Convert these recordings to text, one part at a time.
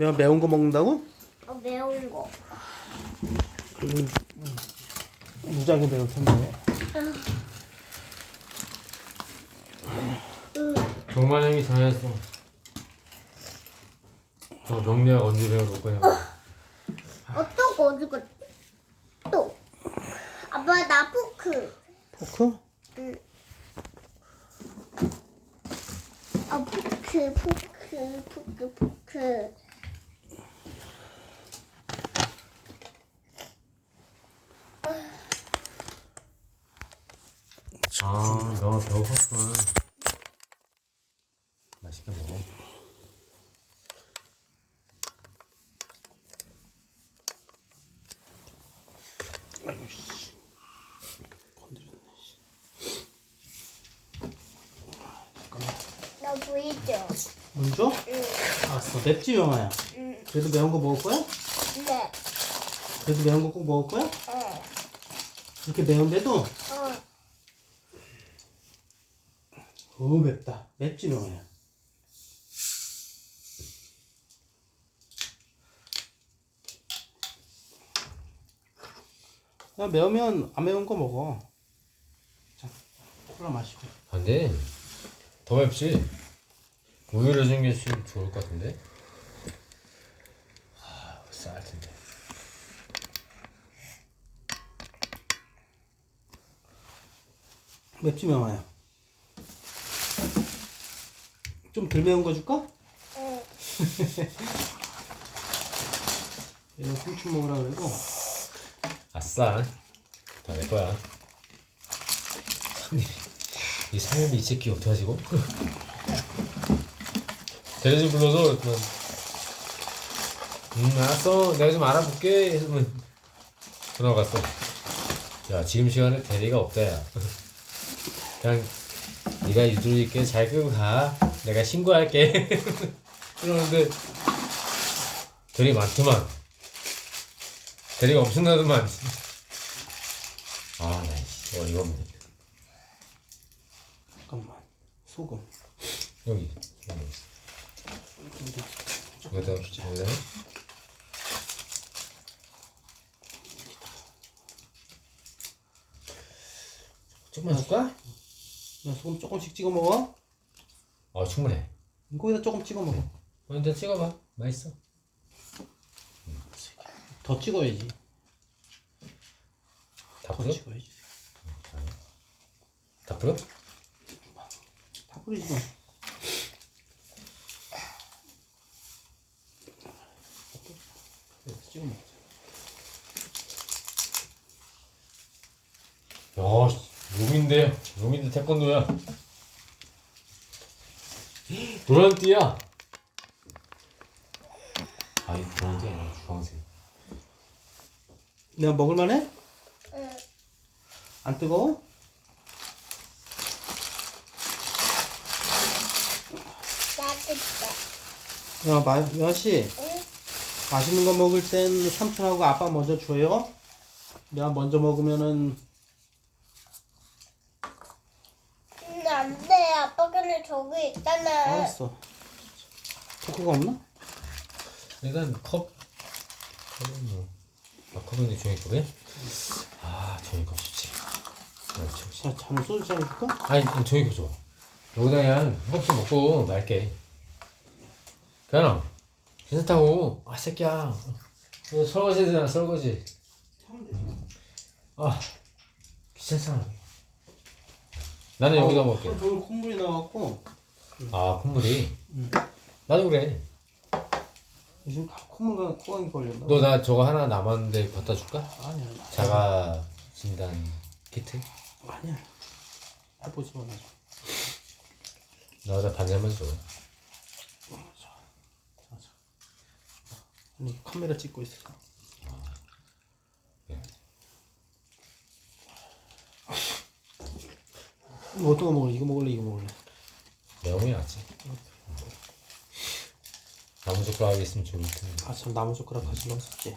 매 매운 거 먹는다고? 어, 매운 거. 무지하게 매울 텐데. 정만 형이 잘했어. 저 명리학 언제 배워볼 거냐고. 어떤 거 어디 갔지? 또. 아빠 나 포크. 포크? 응. 아 포크 포크 포크 포크. 아, 너 배고팠구나. 맛있게 먹어. 나 보이죠? 먼저? 응. 알았어. 맵지 영아야. 응. 그래도 매운 거 먹을 거야? 네. 그래도 매운 거 꼭 먹을 거야? 어. 이렇게 매운데도 어. 어 맵다. 맵지 영아야. 야, 매우면 안 매운 거 먹어. 자, 콜라 마시고. 안 돼. 더 맵지? 우유를 챙겨주면 좋을 것 같은데? 아, 쌀 텐데. 맵지 명아야. 좀덜 매운 거 줄까? 응. 얘는 삼촌 먹으라 그래도 아싸. 다 내 거야. 이 사람이 이 새끼 어떡하시고? 데려지 불러서 그만. 음 알았어 내가 좀 알아볼게 해서면 전화 갔어 야 지금 시간에 대리가 없다 야 그냥 네가 유두리 있게 잘 끌고 가 내가 신고할게. 그러는데 대리 많더만. 대리가 엄청나더만 아나 어이가 없네 잠깐만. 소금. 여기. 여기 여기다 여기다 조금만 줄까? 야, 소금 조금씩 찍어 먹어 어 충분해. 거기다 조금 찍어 먹어. 어, 일단 찍어봐. 맛있어. 더 찍어야지. 다더 뿌려? 찍어야지. 다 뿌려? 다 뿌리지 마 그래서 찍어 먹자. 야 씨, 룸인데 룸인데 태권도야 노란띠야 아이 노란띠 아니야 주황색 내가 먹을만해? 응. 안 뜨거워? 따뜻해. 야, 마, 여씨 응. 맛있는 거 먹을 땐 삼촌하고 아빠 먼저 줘요. 내가 먼저 먹으면은 응, 안 돼. 아빠 근데 저기 있잖아. 알았어. 포크가 없나? 일단 컵 컵은 뭐 아, 컵은 종이컵에? 아 종이컵 좋지 아, 좋지 자, 자는 소주 잔 줄까? 아니 종이컵 좋아 여기다 그냥 한 컵씩 먹고 말게 그냥 괜찮다고 아 새끼야 너 설거지 해야 되나 설거지 아 귀찮잖아 나는 여기다 먹을게 오늘 콧물이 나왔고 아 콧물이 나도 그래 요즘 콧물과 코강이 걸렸나? 너 나 저거 하나 남았는데 갖다 줄까? 아니야. 자가 진단 키트? 아니야. 해보지 마. 나보다 반절만 줘. 아니 카메라 찍고 있어. 뭐 어떤 거 먹을래? 이거 먹을래? 이거 먹을래? 내용이 낫지. 나무 젓가락 있으면 좋을 텐데. 아 참 나무 젓가락 가지고 왔었지.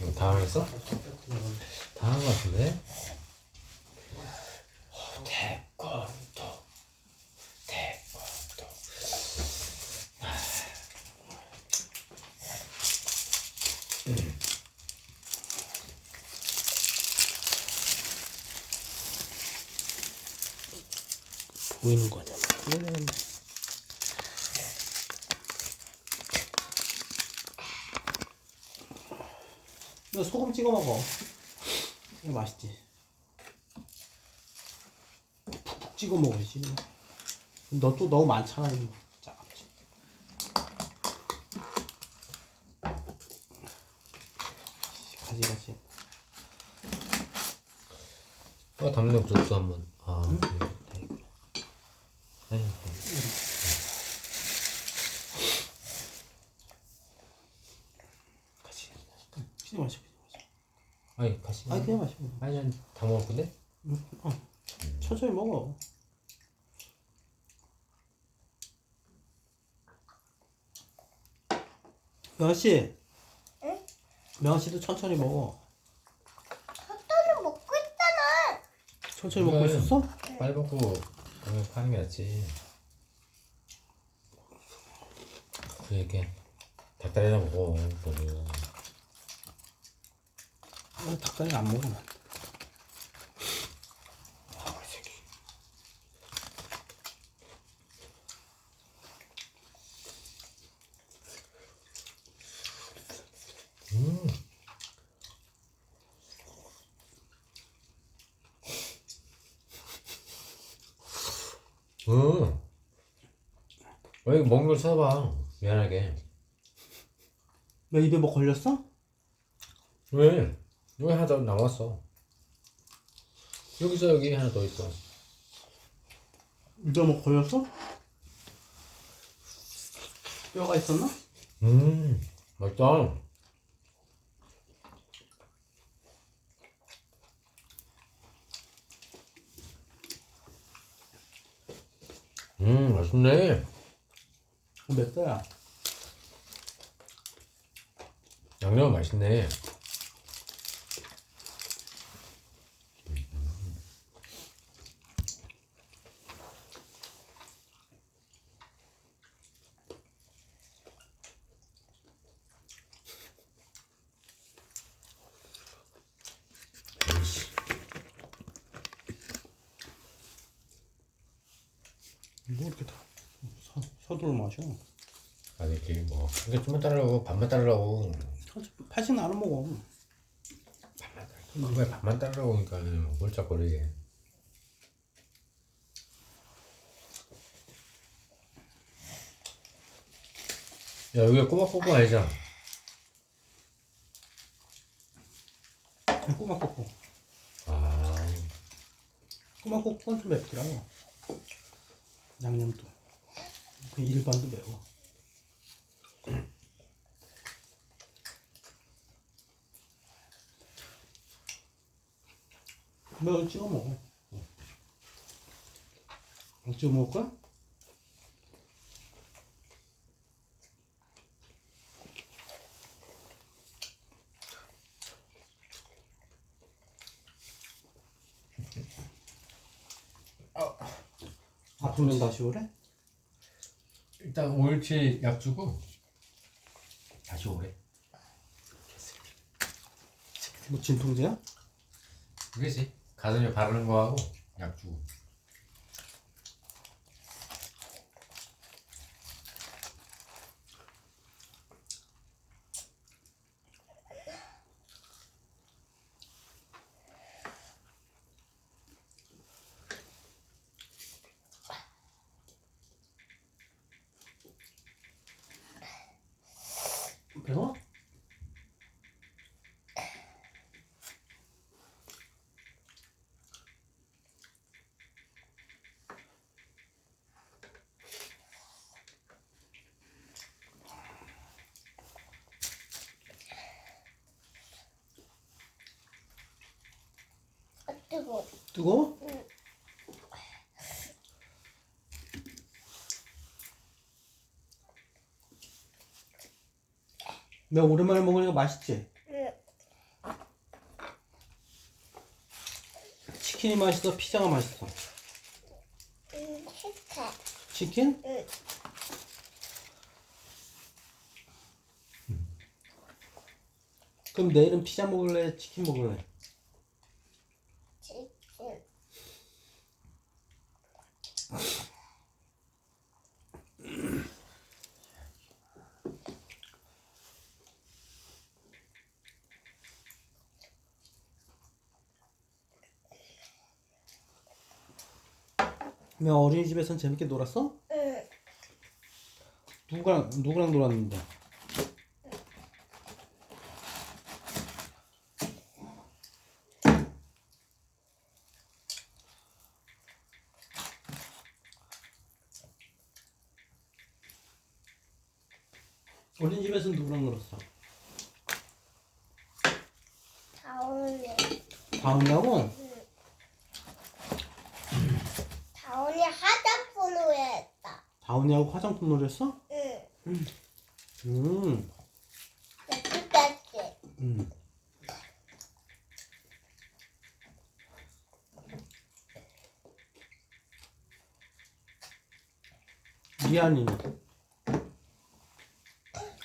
이거 다 하겠어? 다한거 같은데? 어, 태권도. 태권도. 아, 보이는 거냐? 되겠네. 너 소금 찍어 먹어. 이거 맛있지. 푹푹 찍어 먹어야지. 너 또 너무 많잖아 이거. 가지 가지. 어, 담력 줬어 한번. 아, 네. 아니, 가지. 그냥 마셔. 그냥 마셔. 아니 같이. 아니 난다 먹을 건데. 응, 어. 천천히 먹어. 명아 씨. 응? 명아 씨도 천천히 먹어. 핫도그 먹고 있잖아. 천천히 먹고. 있었어? 빨리 먹고 그냥 파는 게 낫지. 그래 이렇게 닭다리나 먹어. 어, 닭다리 안 먹으면 안 돼. 응. 왜 먹는 걸 쳐다봐. 미안하게. 너 입에 뭐 걸렸어? 왜? 여기 하나 더 남았어. 여기서 여기 하나 더 있어. 입에 뭐 걸렸어? 뼈가 있었나? 음, 맛있다. 음, 맛있네. 어, 맵다야. 양념 맛있네. 에이씨. 뭐 이렇게 다 서, 서둘러 마셔. 아니, 이게 뭐, 이게 좀만 따르라고, 반만 따르라고. 파신 나눠 먹어. 반만 따르라고. 그거에 반만 따르라고 하니까, 홀짝거리게. 야, 여기가 꼬박꼬박 아니잖아. 꼬막 꽂고. 아, 꼬막 꽂고는 좀 맵더라. 양념도. 그 일반도 매워. 매워 찍어 먹어. 어, 찍어 먹을 거야? 아프면 다시 오래? 일단 5일치 약 주고, 다시 오래. 뭐 진통제야? 그게지. 가슴에 바르는 거하고, 약 주고. 아, 뜨거. 뜨거 내가 오랜만에 먹으니까 맛있지? 응. 치킨이 맛있어? 피자가 맛있어? 응, 식혜. 치킨? 응. 그럼 내일은 피자 먹을래? 치킨 먹을래? 치킨. 명 어린이집에선 재밌게 놀았어? 응. 누구랑 누구랑 놀았는데? 어린이집에선 누구랑 놀았어? 다온이. 다은이하고? 다온이 화장품으로 다은이하고 화장품 놀았어? 응. 음? 음. 미안이는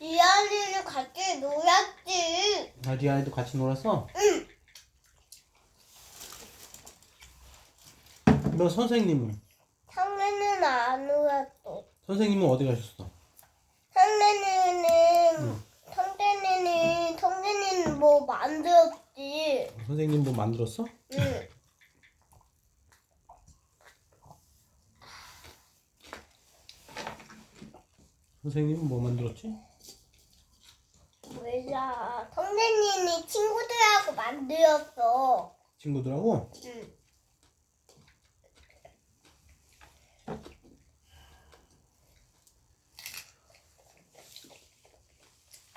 리안이는 같이 놀았지. 아, 리안이도 같이 놀았어? 응. 너 선생님은? 선생님은 어디 가셨어? 상래는 성대는 성대는 뭐 만들었지. 선생님 뭐 만들었어? 응. 선생님은 뭐 만들었지? 몰라. 성대님이 친구들하고 만들었어. 친구들하고? 응.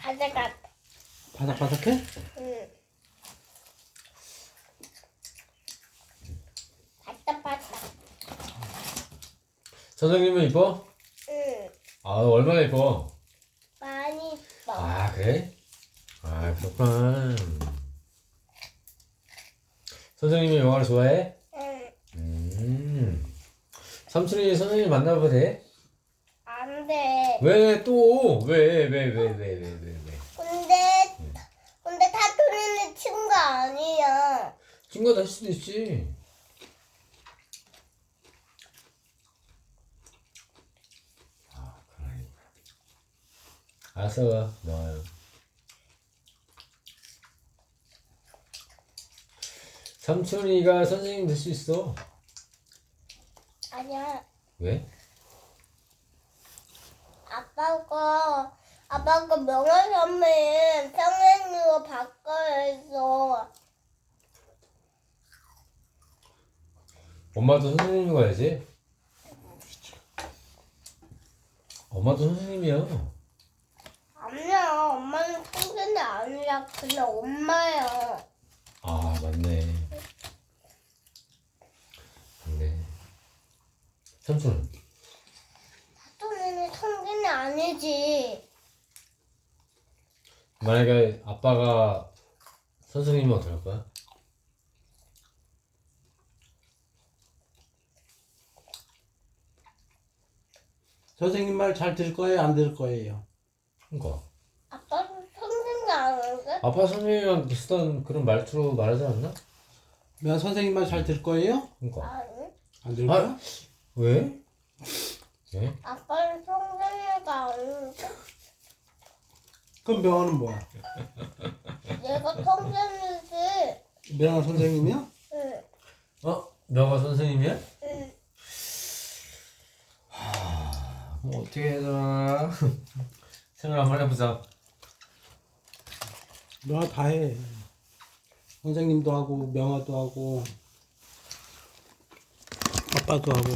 가져가. 바삭바삭해? 응. 바짝바짝. 선생님은 이뻐? 응. 아 얼마나 이뻐? 많이 있어. 아 그래? 아 그렇구나 선생님이 영화를 좋아해? 응. 음 삼촌이 선생님 만나봐도 돼? 안 돼. 왜 또? 왜 왜 왜 왜 왜 왜 근데 타투리는 친구 아니야. 친구도 할 수도 있지 아 그래 알았어 나와요 삼촌이가 선생님 될 수 있어 아니야. 왜? 아빠가 아빠가 명예선물 평행으로 바꿔야 했어. 엄마도 선생님 가야지. 엄마도 선생님이야. 아니야. 엄마는 평생이 아니라 그냥 엄마야. 아 맞네. 맞네. 삼촌. 타투리는 평생이 아니지. 만약에 아빠가 선생님이면 어떡할 거야? 선생님 말 잘 들을 거예요? 안 들을 거예요? 그니까. 아빠는 평생이 아닌데? 아빠 선생님이랑 비슷한 그런 말투로 말하지 않나? 내가 선생님 말 잘 들을 거예요? 그니까. 아니. 안 들을 아. 거야? 왜? 왜? 아빠는 평생이가 아닌데? 그럼 명언은 뭐야? 내가 평생이지. 명언 선생님이야? 응. 어? 너가 선생님이야? 응. 뭐 어떻게 해야 되나? 생각 한번 해보자. 너가 다 해. 선생님도 하고 명화도 하고 아빠도 하고